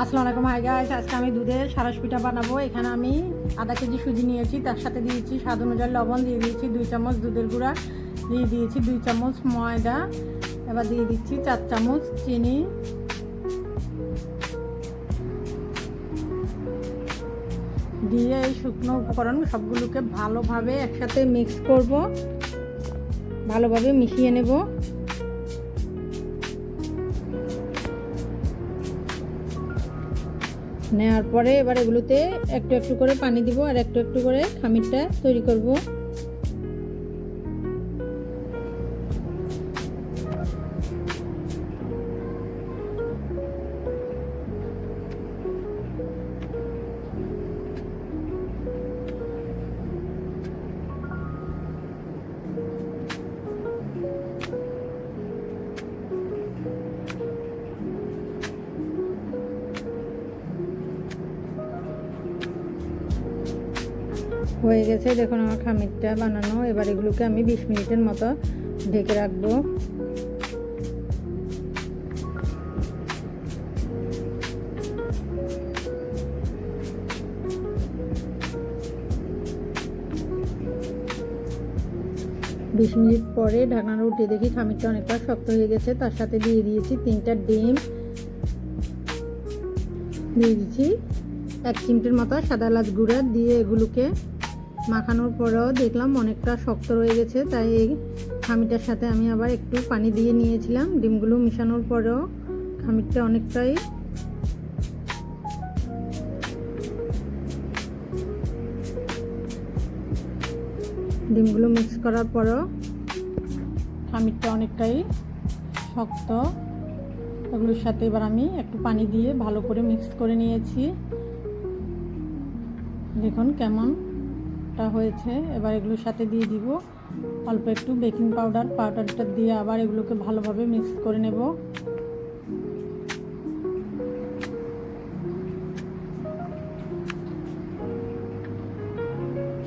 আসসালামু আলাইকুম। Hi guys আজকে আমি দুধের সারস পিঠা বানাবো। এখানে আমি আধা কেজি সুজি নিয়েছি, তার সাথে দিয়েছি স্বাদ অনুযায়ী লবণ, দিয়ে দিয়েছি দুই চামচ দুধের গুঁড়া, দিয়ে দিয়েছি দুই চামচ ময়দা, এবার দিয়ে দিচ্ছি চার চামচ চিনি। দিয়ে এই শুকনো উপকরণ সবগুলোকে ভালোভাবে একসাথে মিক্স করব, ভালোভাবে মিশিয়ে নেব। নেওয়ার পরে এবার এগুলোতে একটু একটু করে পানি দিব আর একটু একটু করে খামিরটা তৈরি করব। হয়ে গেছে। দেখুন আমার খামিরটা বানানো। এবার এগুলোকে আমি বিশ মিনিটের মতো ঢেকে রাখব। বিশ মিনিট পরে ঢাকনাটা উঠে দেখি খামিরটা অনেকটা শক্ত হয়ে গেছে। তার সাথে দিয়ে দিয়েছি তিনটা ডিম। দিয়ে দিচ্ছি এক চিমটির মতো সাদা এলাচ গুঁড়া। দিয়ে এগুলোকে মাখানোর পরেও দেখলাম অনেকটা শক্ত রয়ে গেছে, তাই এই খামিরটার সাথে আমি আবার একটু পানি দিয়ে নিয়েছিলাম। ডিমগুলো মিশানোর পরেও খামিরটা অনেকটাই ডিমগুলো মিক্স করার পরেও খামিরটা অনেকটাই শক্ত। এগুলোর সাথে এবার আমি একটু পানি দিয়ে ভালো করে মিক্স করে নিয়েছি। দেখুন কেমনটা হয়েছে, এবার এগুলোর সাথে দিয়ে দিব। অল্প একটু বেকিং পাউডার, পাউডারটা দিয়ে আবার এগুলোকে ভালোভাবে মিক্স করে নেব।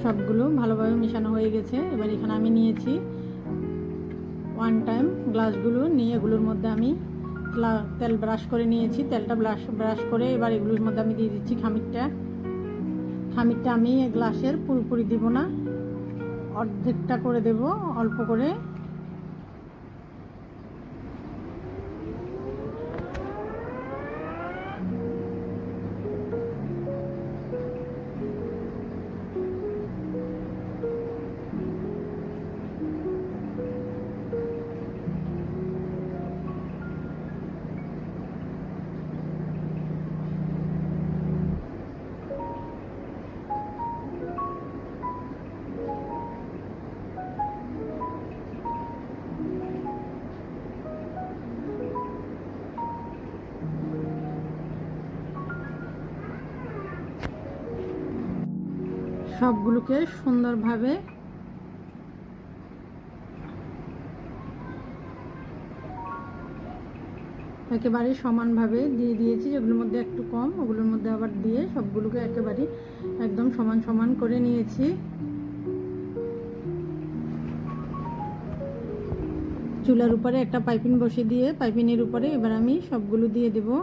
সবগুলো ভালোভাবে মেশানো হয়ে গেছে, এবার এখানে আমি নিয়েছি ওয়ান টাইম গ্লাসগুলো। নিয়ে এগুলোর মধ্যে আমি তেল ব্রাশ করে নিয়েছি। তেলটা ব্রাশ ব্রাশ করে এবার এগুলোর মধ্যে আমি দিয়ে দিচ্ছি খামিরটা। খামিরটা আমি গ্লাসের পুরোপুরি দিব না। অর্ধেকটা করে দেব অল্প করে। সবগুলোকে সুন্দরভাবে একেবারে সমানভাবে দিয়ে দিয়েছি, যেগুলোর মধ্যে একটু কম, ওগুলোর মধ্যে আবার দিয়ে সবগুলোকে একেবারে একদম সমান সমান করে নিয়েছি। চুলার উপরে একটা পাইপিং বসিয়ে দিয়ে পাইপিনের উপরে এবার আমি সবগুলো দিয়ে দেবো।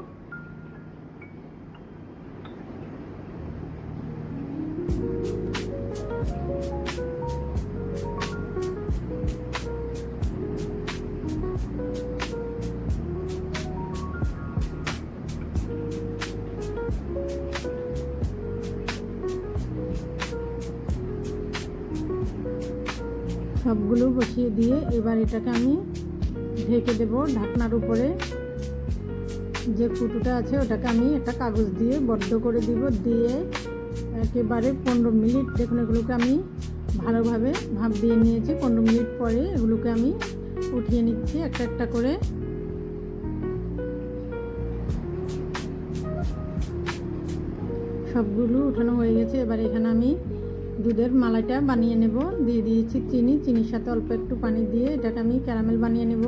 সবগুলো বসিয়ে দিয়ে এবার এটাকে আমি ঢেকে দেব ঢাকনার উপরে। যে ফুটুটা আছে ওটাকে আমি একটা কাগজ দিয়ে বদ্ধ করে দিব দিয়ে একেবারে পনেরো মিনিট দেখুন এগুলোকে আমি ভালোভাবে ভাপ দিয়ে নিয়েছি। পনেরো মিনিট পরে এগুলোকে আমি উঠিয়ে নিচ্ছি একটা একটা করে। সবগুলো উঠানো হয়ে গেছে। এবার এখানে আমি দুধের মালাইটা বানিয়ে নেব। দিয়ে দিয়েছি চিনি। চিনির সাথে অল্প একটু পানি দিয়ে এটাকে আমি ক্যারামেল বানিয়ে নেব।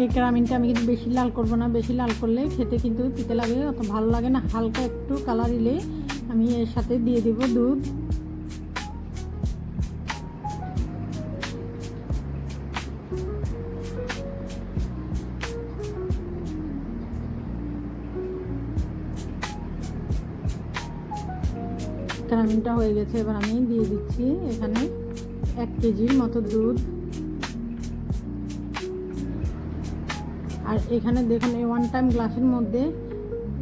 এই ক্রামিনটা আমি কিন্তু বেশি লাল করব না, বেশি লাল করলে খেতে কিন্তু তিতে লাগে, অত ভালো লাগে না। হালকা একটু কালার দিলে আমি এর সাথে দিয়ে দিব দুধ। ক্রামিনটা হয়ে গেছে, এবার আমি দিয়ে দিচ্ছি এখানে এক কেজির মতো দুধ। আর এখানে দেখুন, এই ওয়ান টাইম গ্লাসের মধ্যে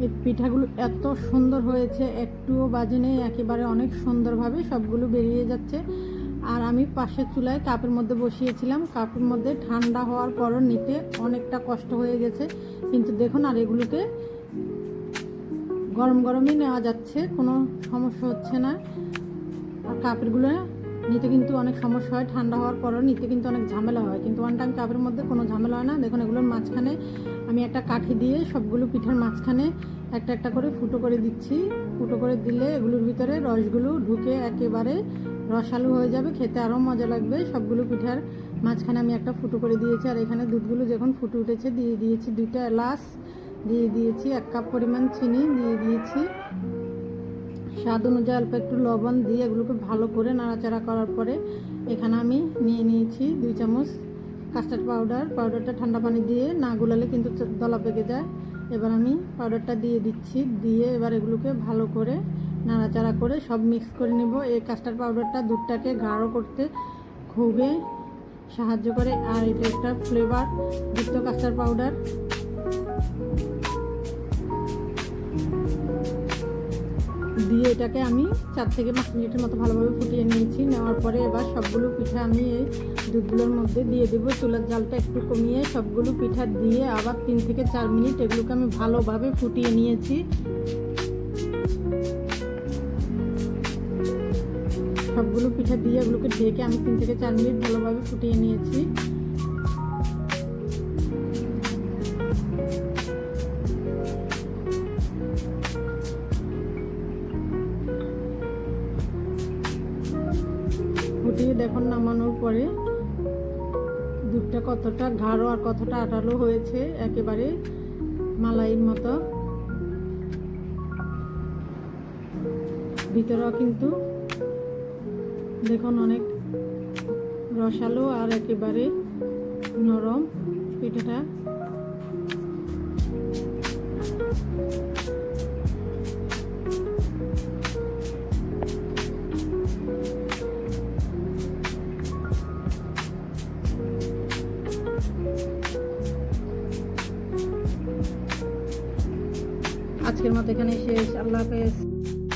এই পিঠাগুলো এত সুন্দর হয়েছে, একটুও বাজে নেই, একেবারে অনেক সুন্দরভাবে সবগুলো বেরিয়ে যাচ্ছে। আর আমি পাশের চুলায় কাপের মধ্যে বসিয়েছিলাম, কাপের মধ্যে ঠান্ডা হওয়ার পরও নিতে অনেকটা কষ্ট হয়ে গেছে। কিন্তু দেখুন, আর এগুলোকে গরম গরমই নেওয়া যাচ্ছে, কোনো সমস্যা হচ্ছে না। আর কাপড়গুলো নিতে কিন্তু অনেক সমস্যা হয়, ঠান্ডা হওয়ার পরও নিতে কিন্তু অনেক ঝামেলা হয়। কিন্তু ওয়ান টাইম কাপের মধ্যে কোনো ঝামেলা হয় না। দেখুন, এগুলোর মাঝখানে আমি একটা কাঠি দিয়ে সবগুলো পিঠার মাঝখানে একটা একটা করে ফুটো করে দিচ্ছি। ফুটো করে দিলে এগুলোর ভিতরে রসগুলো ঢুকে একেবারে রসালো হয়ে যাবে, খেতে আরও মজা লাগবে। সবগুলো পিঠার মাঝখানে আমি একটা ফুটো করে দিয়েছি। আর এখানে দুধগুলো যখন ফুটে উঠেছে, দিয়ে দিয়েছি দুইটা এলাচ, দিয়ে দিয়েছি এক কাপ পরিমাণ চিনি, দিয়ে দিয়েছি। স্বাদ অনুযায়ী অল্প একটু লবণ দিয়ে এগুলোকে ভালো করে নাড়াচাড়া করার পরে এখানে আমি নিয়ে নিয়েছি দুই চামচ কাস্টার্ড পাউডার। পাউডারটা ঠান্ডা পানি দিয়ে না গুলালে কিন্তু দলা পেকে যায়। এবার আমি পাউডারটা দিয়ে দিচ্ছি। দিয়ে এবার এগুলোকে ভালো করে নাড়াচাড়া করে সব মিক্স করে নিব। এই কাস্টার্ড পাউডারটা দুধটাকে গাঢ় করতে খুবই সাহায্য করে। আর এটা একটা ফ্লেভার যুক্ত কাস্টার্ড পাউডার। দিয়ে এটাকে আমি চার থেকে পাঁচ মিনিটের মতো ভালোভাবে ফুটিয়ে নিয়েছি। নেওয়ার পরে এবার সবগুলো পিঠা আমি এই দুধগুলোর মধ্যে দিয়ে দেবো। চুলার জালটা একটু কমিয়ে সবগুলো পিঠা দিয়ে আবার তিন থেকে চার মিনিট এগুলোকে আমি ভালোভাবে ফুটিয়ে নিয়েছি। সবগুলো পিঠা দিয়ে এগুলোকে ঢেকে আমি তিন থেকে চার মিনিট ভালোভাবে ফুটিয়ে নিয়েছি। ফুটিয়ে দেখুন নামানোর পরে দুধটা কতটা গাঢ় আর কতটা আটালো হয়েছে একেবারে মালাইয়ের মতো। ভিতরেও কিন্তু দেখুন অনেক রসালো আর একেবারে নরম পিঠাটা। আজকের মতো এখানে শেষ। আল্লাহ হাফেজ।